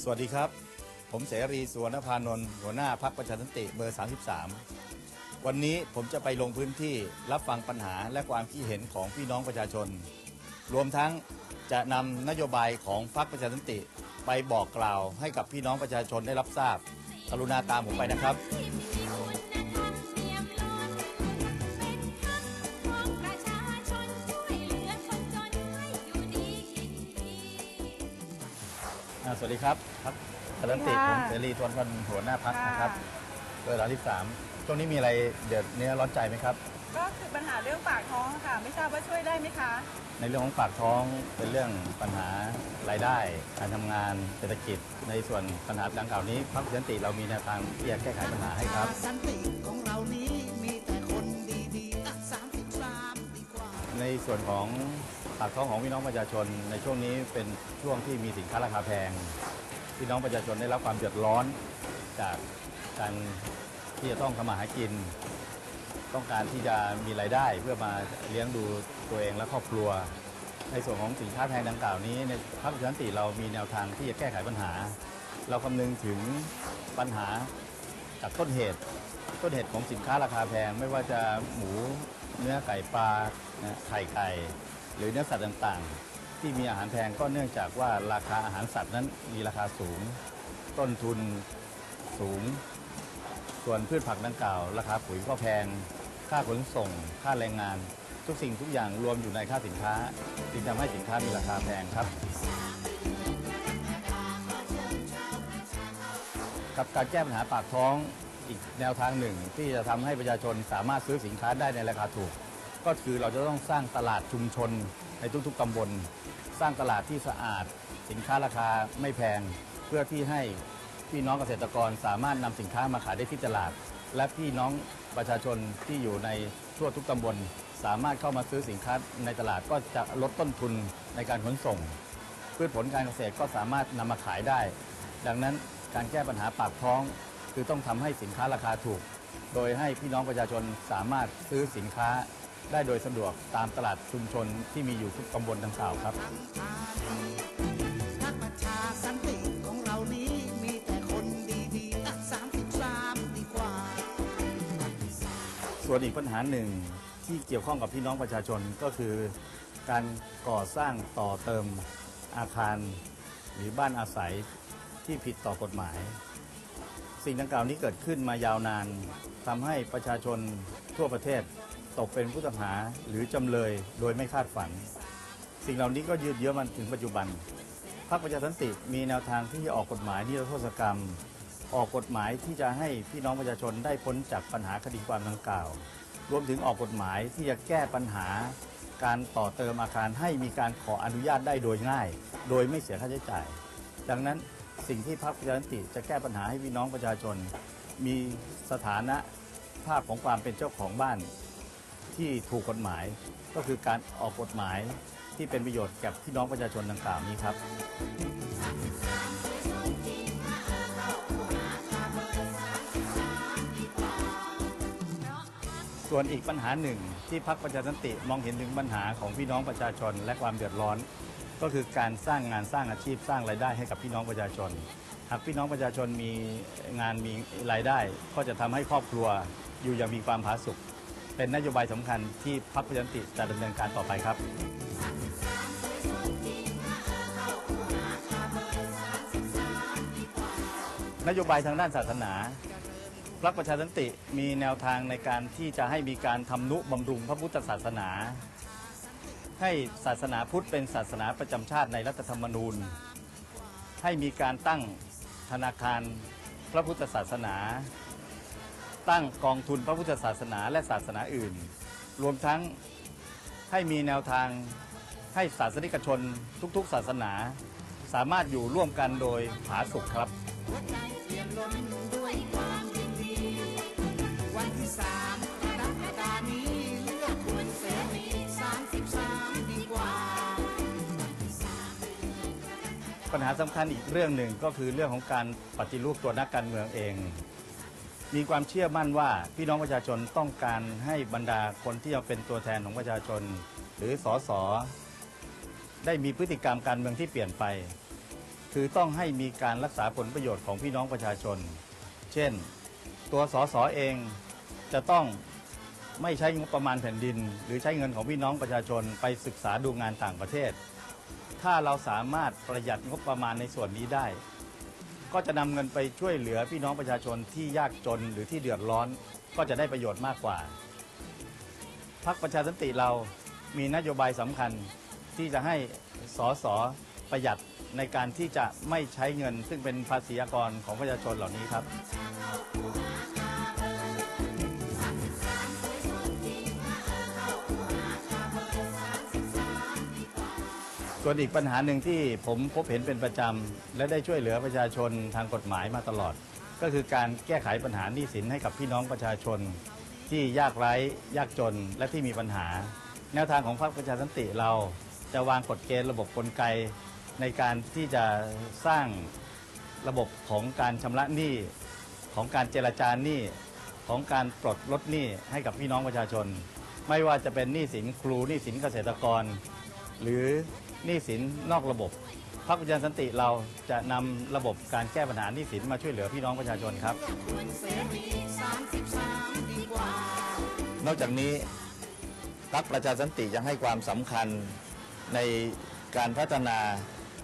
สวัสดีครับ ผมเสรีสุวรรณพานนท์หัวหน้าพักประชาธิปไตยเบอร์ 33 วันนี้ผมจะไปลงพื้นที่รับฟังปัญหาและความคิดเห็นของพี่น้องประชาชน รวมทั้งจะนำนโยบายของพรรคประชาธิปไตยไปบอกกล่าวให้กับพี่น้องประชาชนได้รับทราบกรุณาตามผมไปนะครับ วัสดีครับพักประชาธิปไตยผมเสรีสุวรรณพานนท์หัวหน้าพักนะครับเบอร์33ช่วงนี้มีอะไรเดือดเนื้อร้อนใจไหมครับ ก็คือปัญหาเรื่องปากท้องค่ะ ไม่ทราบว่าช่วยได้ไหมคะ ในเรื่องของปากท้องเป็นเรื่องปัญหารายได้ การทำงานเศรษฐกิจ ในส่วนปัญหาดังกล่าวนี้พรรคประชาธิปไตยเรามีแนวทางที่จะแก้ไขปัญหาให้ครับสันติของเรานี้มีแต่คนดีๆอะสามสิบสามดีกว่าในส่วนของ ปากท้องของพี่น้องประชาชนในช่วงนี้เป็นช่วงที่มีสินค้าราคาแพง พี่น้องประชาชนได้รับความเดือดร้อนจากการที่จะต้องทำมาหากิน ต้องการที่จะมีรายได้เพื่อมาเลี้ยงดูตัวเองและครอบครัว ในส่วนของสินค้าแพงดังกล่าวนี้ในพรรคประชาธิปไตยเรามีแนวทางที่จะแก้ไขปัญหา เราคำนึงถึงปัญหาจากต้นเหตุ ต้นเหตุของสินค้าราคาแพงไม่ว่าจะหมูเนื้อไก่ปลาไข่ไก่ หรือเนื้อสัตว์ต่างๆ ที่มีอาหารแพงก็เนื่องจากว่าราคาอาหารสัตว์นั้นมีราคาสูง ต้นทุนสูง ส่วนพืชผักดังกล่าว ราคาปุ๋ยก็แพง ค่าขนส่ง ค่าแรงงาน ทุกสิ่งทุกอย่างรวมอยู่ในค่าสินค้าจึงทำให้สินค้ามีราคาแพงครับกับการแก้ปัญหาปากท้องอีกแนวทางหนึ่ง ที่จะทำให้ประชาชนสามารถซื้อสินค้าได้ในราคาถูก ก็คือเราจะต้องสร้างตลาดชุมชนในทุกๆตำบล สร้างตลาดที่สะอาด สินค้าราคาไม่แพง เพื่อที่ให้พี่น้องเกษตรกรสามารถนำสินค้ามาขายได้ที่ตลาด และพี่น้องประชาชนที่อยู่ในทั่วทุกตำบล สามารถเข้ามาซื้อสินค้าในตลาดก็จะลดต้นทุนในการขนส่งพืชผลการเกษตรก็สามารถนำมาขายได้ ดังนั้นการแก้ปัญหาปากท้อง คือต้องทำให้สินค้าราคาถูก โดยให้พี่น้องประชาชนสามารถซื้อสินค้า ได้โดยสะดวกตามตลาดชุมชนที่มีอยู่ทุกตำบลดังกล่าวครับพักประชาสันติของเรานี้มีแต่คนดีๆอะสามสิบสามดีกว่าส่วนอีกปัญหาหนึ่งที่เกี่ยวข้องกับพี่น้องประชาชนก็คือการก่อสร้างต่อเติมอาคารหรือบ้านอาศัยที่ผิดต่อกฎหมาย สิ่งดังกล่าวนี้เกิดขึ้นมายาวนานทำให้ประชาชนทั่วประเทศ ตกเป็นผู้ต้องหาหรือจำเลยโดยไม่คาดฝัน สิ่งเหล่านี้ก็ยืดเยื้อมันถึงปัจจุบันพรรคประชาธิปไตยมีแนวทางที่จะออกกฎหมายนิรโทษกรรม ออกกฎหมายที่จะให้พี่น้องประชาชนได้พ้นจากปัญหาคดีความดังกล่าว รวมถึงออกกฎหมายที่จะแก้ปัญหา การต่อเติมอาคารให้มีการขออนุญาตได้โดยง่าย โดยไม่เสียค่าใช้จ่าย ดังนั้นสิ่งที่พรรคประชาธิปไตยจะแก้ปัญหาให้พี่น้องประชาชน มีสถานะภาพของความเป็นเจ้าของบ้าน ที่ถูกกฎหมาย ก็คือการออกกฎหมายที่เป็นประโยชน์แก่พี่น้องประชาชนดังกล่าวนี้ครับ ส่วนอีกปัญหาหนึ่งที่พรรคประชาธิปไตยมองเห็นถึงปัญหาของพี่น้องประชาชนและความเดือดร้อน ก็คือการสร้างงานสร้างอาชีพสร้างรายได้ให้กับพี่น้องประชาชน หากพี่น้องประชาชนมีงานมีรายได้ ก็จะทำให้ครอบครัวอยู่อย่างมีความผาสุก เป็นนโยบายสำคัญที่พรรคประชาธิปไตยจะดำเนินการต่อไปครับ นโยบายทางด้านศาสนาพรรคประชาธิปไตยมีแนวทางในการที่จะให้มีการทำนุบำรุงพระพุทธศาสนา ให้ศาสนาพุทธเป็นศาสนาประจำชาติในรัฐธรรมนูญ ให้มีการตั้งธนาคารพระพุทธศาสนา ตั้งกองทุนพระพุทธศาสนาและศาสนาอื่น รวมทั้งให้มีแนวทางให้ศาสนิกชนทุกๆ ศาสนา สามารถอยู่ร่วมกันโดยผาสุกครับวันที่สามกรกฎานี้เลือกคุณเสรีสามสิบสามดีกว่า ปัญหาสำคัญอีกเรื่องหนึ่งก็คือเรื่องของการปฏิรูปตัวนักการเมืองเอง มีความเชื่อมั่นว่าพี่น้องประชาชนต้องการให้บรรดาคนที่จะเป็นตัวแทนของประชาชน หรือสสได้มีพฤติกรรมการเมืองที่เปลี่ยนไป คือต้องให้มีการรักษาผลประโยชน์ของพี่น้องประชาชน เช่น ตัวสสเองจะต้องไม่ใช้งบประมาณแผ่นดิน หรือใช้เงินของพี่น้องประชาชนไปศึกษาดูงานต่างประเทศ ถ้าเราสามารถประหยัดงบประมาณในส่วนนี้ได้ ก็จะนำเงินไปช่วยเหลือพี่น้องประชาชนที่ยากจนหรือที่เดือดร้อนก็จะได้ประโยชน์มากกว่า พรรคประชาสันติเรามีนโยบายสำคัญที่จะให้สสประหยัดในการที่จะไม่ใช้เงิน ซึ่งเป็นภาษีอากรของประชาชนเหล่านี้ครับ ส่วนอีกปัญหาหนึ่งที่ผมพบเห็นเป็นประจำ และได้ช่วยเหลือประชาชนทางกฎหมายมาตลอด ก็คือการแก้ไขปัญหาหนี้สินให้กับพี่น้องประชาชน ที่ยากไร้ยากจนและที่มีปัญหา แนวทางของพรรคประชาสันติเรา จะวางกฎเกณฑ์ระบบกลไก ในการที่จะสร้างระบบของการชำระหนี้ของการเจรจาหนี้ของการปลดลดหนี้ให้กับพี่น้องประชาชน ไม่ว่าจะเป็นหนี้สินครูหนี้สินเกษตรกร หรือ หนี้สินนอกระบบพรรคประชาสันติเราจะนำระบบการแก้ปัญหาหนี้สินมาช่วยเหลือพี่น้องประชาชนครับเสรี33ดีกว่า นอกจากนี้พรรคประชาสันติยังให้ความสำคัญในการพัฒนา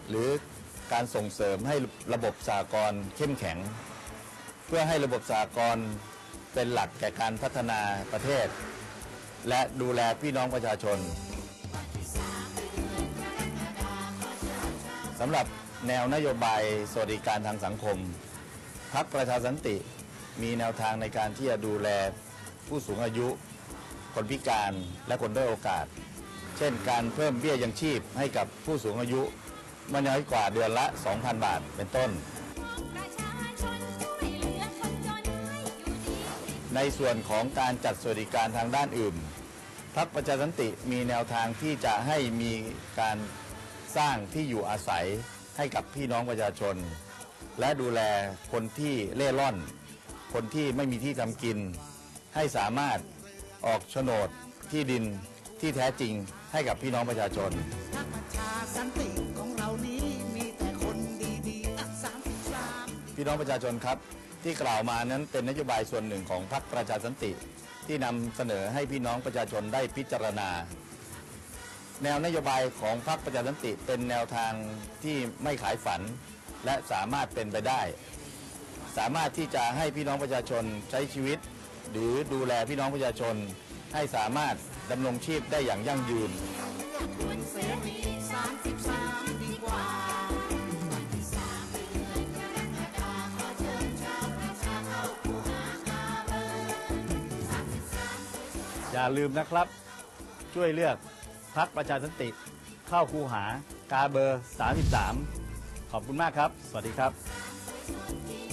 หรือการส่งเสริมให้ระบบสากลเข้มแข็ง เพื่อให้ระบบสากลเป็นหลักแก่การพัฒนาประเทศ และดูแลพี่น้องประชาชน สำหรับแนวนโยบายสวัสดิการทางสังคมพรรคประชาสันติมีแนวทางในการที่จะดูแลผู้สูงอายุ คนพิการและคนด้อยโอกาส เช่นการเพิ่มเบี้ยยังชีพให้กับผู้สูงอายุไม่น้อยกว่าเดือนละ 2,000 บาทเป็นต้นนในส่วนของการจัดสวัสดิการทางด้านอื่นพรรคประชาสันติมีแนวทางที่จะให้มีการ สร้างที่อยู่อาศัยให้กับพี่น้องประชาชน และดูแลคนที่เล่ร่อน คนที่ไม่มีที่ทำกิน ให้สามารถออกโฉนดที่ดินที่แท้จริงให้กับพี่น้องประชาชนพี่น้องประชาชนครับ ที่กล่าวมานั้นเป็นนโยบายส่วนหนึ่งของพรรคประชาสันติ ที่นำเสนอให้พี่น้องประชาชนได้พิจารณา แนวนโยบายของพรรคประชาสันติเป็นแนวทางที่ไม่ขายฝัน และสามารถเป็นไปได้ สามารถที่จะให้พี่น้องประชาชนใช้ชีวิต หรือดูแลพี่น้องประชาชน ให้สามารถดำรงชีพได้อย่างยั่งยืนอย่าลืมนะครับ ช่วยเลือก พักประชาสันติ เข้าคูหากาเบอร์ 33 ขอบคุณมากครับ สวัสดีครับ